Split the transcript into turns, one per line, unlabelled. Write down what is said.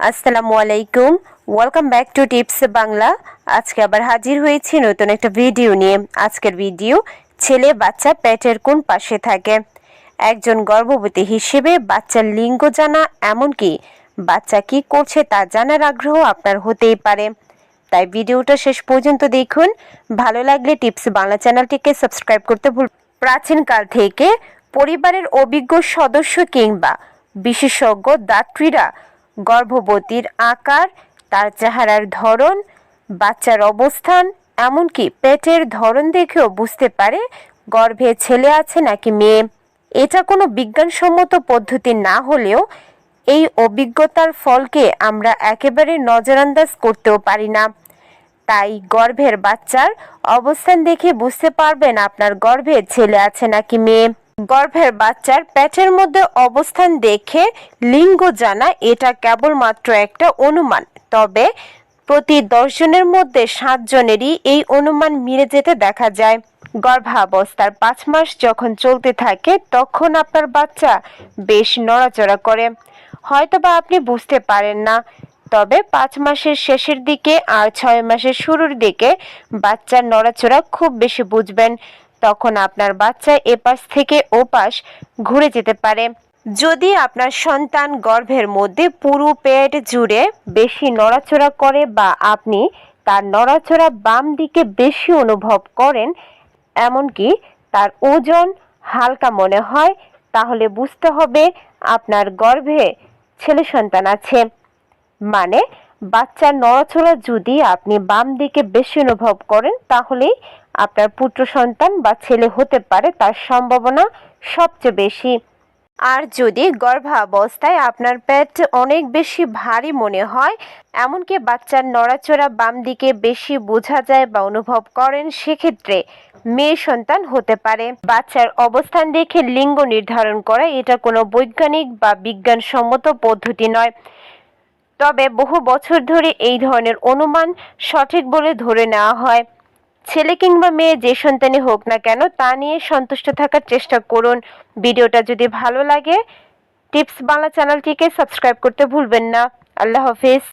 আসসালামু আলাইকুম। Welcome back to Tips Bangla আজকে আবার হাজির হয়েছি নতুন একটা ভিডিও নিয়ে। আজকের ভিডিও, ছেলে বাচ্চা পেটের কোন পাশে থাকে? একজন গর্ভবতী হিসেবে বাচ্চার লিঙ্গ জানা এমনকি বাচ্চা কি করছে তা জানার আগ্রহ আপনার হতেই পারে। তাই ভিডিওটা শেষ পর্যন্ত দেখুন। ভালো লাগলে টিপস বাংলা চ্যানেলটিকে সাবস্ক্রাইব করতে ভুল প্রাচীনকাল থেকে পরিবারের অভিজ্ঞ সদস্য কিংবা বিশেষজ্ঞ দাত্রীরা গর্ভবতীর আকার, তার চেহারার ধরন, বাচ্চার অবস্থান, এমনকি পেটের ধরন দেখেও বুঝতে পারে গর্ভে ছেলে আছে নাকি মেয়ে। এটা কোনো বিজ্ঞানসম্মত পদ্ধতি না হলেও এই অভিজ্ঞতার ফলকে আমরা একেবারে নজরান্দাজ করতেও পারি না। তাই গর্ভের বাচ্চার অবস্থান দেখে বুঝতে পারবেন আপনার গর্ভে ছেলে আছে নাকি মেয়ে। গর্ভের বাচ্চার পেটের মধ্যে অবস্থান দেখে লিঙ্গ জানা এটা কেবলমাত্র একটা অনুমান। তবে প্রতি দশজনের মধ্যে সাতজনেরই এই অনুমান মিলে যেতে দেখা যায়। গর্ভাবস্থার পাঁচ মাস যখন চলতে থাকে, তখন আপনার বাচ্চা বেশ নড়াচড়া করে। হয়তোবা আপনি বুঝতে পারেন না, তবে পাঁচ মাসের শেষের দিকে আর ছয় মাসের শুরুর দিকে বাচ্চার নড়াচড়া খুব বেশি বুঝবেন। তখন আপনার বাচ্চা এপাশ থেকে ওপাশ ঘুরে যেতে পারে। যদি আপনার সন্তান গর্ভের মধ্যে পুরো পেট জুড়ে বেশি নড়াচড়া করে বা আপনি তার নড়াচড়া বাম দিকে বেশি অনুভব করেন, এমনকি তার ওজন হালকা মনে হয়, তাহলে বুঝতে হবে আপনার গর্ভে ছেলে সন্তান আছে। মানে বাচ্চার নড়াচড়া যদি আপনি বাম দিকে বেশি অনুভব করেন, তাহলেই আপনার পুত্র সন্তান বা ছেলে হতে পারে, তার সম্ভাবনা সবচেয়ে বেশি। আর যদি গর্ভাবস্থায় আপনার পেট অনেক বেশি ভারী মনে হয়, এমনকি বাচ্চার নড়াচড়া বাম দিকে বেশি বোঝা যায় বা অনুভব করেন, সেক্ষেত্রে মেয়ে সন্তান হতে পারে। বাচ্চার অবস্থান দেখে লিঙ্গ নির্ধারণ করা এটা কোনো বৈজ্ঞানিক বা বিজ্ঞানসম্মত পদ্ধতি নয়। তবে বহু বছর ধরে এই ধরনের অনুমান সঠিক বলে ধরে নেওয়া হয়। ছেলে কিংবা মেয়ে যে সন্তানই হোক না কেন, তা নিয়ে সন্তুষ্ট থাকার চেষ্টা করুন। ভিডিওটা যদি ভালো লাগে, টিপস বাংলা চ্যানেলটিকে সাবস্ক্রাইব করতে ভুলবেন না। আল্লাহ হাফিজ।